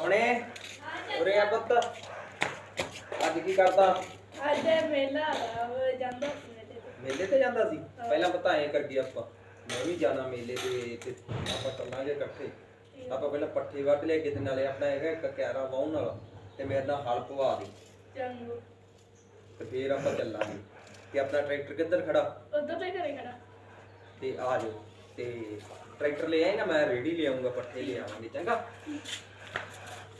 ਆਉਣੇ? ਉਰੇ ਆ ਪੁੱਤ। ਅੱਜ ਕੀ ਕਰਦਾ ਅੱਜ ਮੇਲਾ ਆ ਜਾਂਦਾ ਸੀ ਮੇਲੇ ਤੇ। ਮੇਲੇ ਤੇ ਜਾਂਦਾ ਸੀ? ਪਹਿਲਾਂ ਪਤਾ ਐ ਕਰ ਗਿਆ ਆਪਾਂ। ਮੈਂ ਵੀ ਜਾਣਾ ਮੇਲੇ ਤੇ ਤੇ ਆਪਾਂ ਚੱਲਾਂਗੇ ਇਕੱਠੇ। ਆਪਾਂ ਪਹਿਲਾਂ ਪੱਠੇ ਵੱਢ ਲਿਆ ਕਿਤੇ ਨਾਲੇ ਆਪਣਾ ਹੈਗਾ ਇੱਕ ਕਿਆਰਾ ਵਾਹਣ ਵਾਲਾ ਤੇ ਮੇਰੇ ਨਾਲ ਹਲ ਪਵਾ ਦੇ। ਚੰਗੋ। ਤੇ ਫੇਰ ਆਪਾਂ ਚੱਲਾਂਗੇ। ਤੇ ਆਪਣਾ ਟਰੈਕਟਰ ਕਿੱਧਰ ਖੜਾ? ਉਧਰ ਤੇ ਘਰੇ ਖੜਾ। ਤੇ ਆ ਜਾਓ। ਤੇ ਟਰੈਕਟਰ ਲੈ ਆਈ ਨਾ ਮੈਂ ਰੇੜੀ ਲੈ ਆਉਂਗਾ ਪੱਠੇ ਲੈ ਆਵਾਂਗੇ ਚੰਗਾ?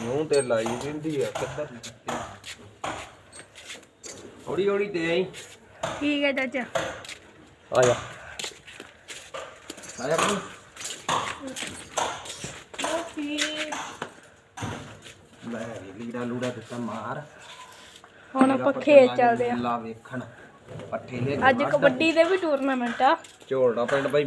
ਮੂੰਹ ਤੇ ਲਾਈ ਦਿੰਦੀ ਆ ਕਿੱਧਰ ਹੌਲੀ ਹੌਲੀ ਤੇ ਆਈ। ਠੀਕ ਹੈ ਚਾਚਾ। ਆ ਜਾ। ਆ ਜਾ ਬਈ ਉਹ ਫਿਰ ਲੈ ਲੀੜਾ ਲੂੜਾ ਦਿੱਤਾ ਮਾਰ। ਹੁਣ ਆਪਾਂ ਖੇਤ ਚੱਲਦੇ ਆ। ਲਾ ਵੇਖਣ। ਪੱਠੇ ਲੈ ਅੱਜ ਕਬੱਡੀ ਦੇ ਵੀ ਟੂਰਨਾਮੈਂਟ ਆ। ਝੋਲਦਾ ਪਿੰਡ ਬਈ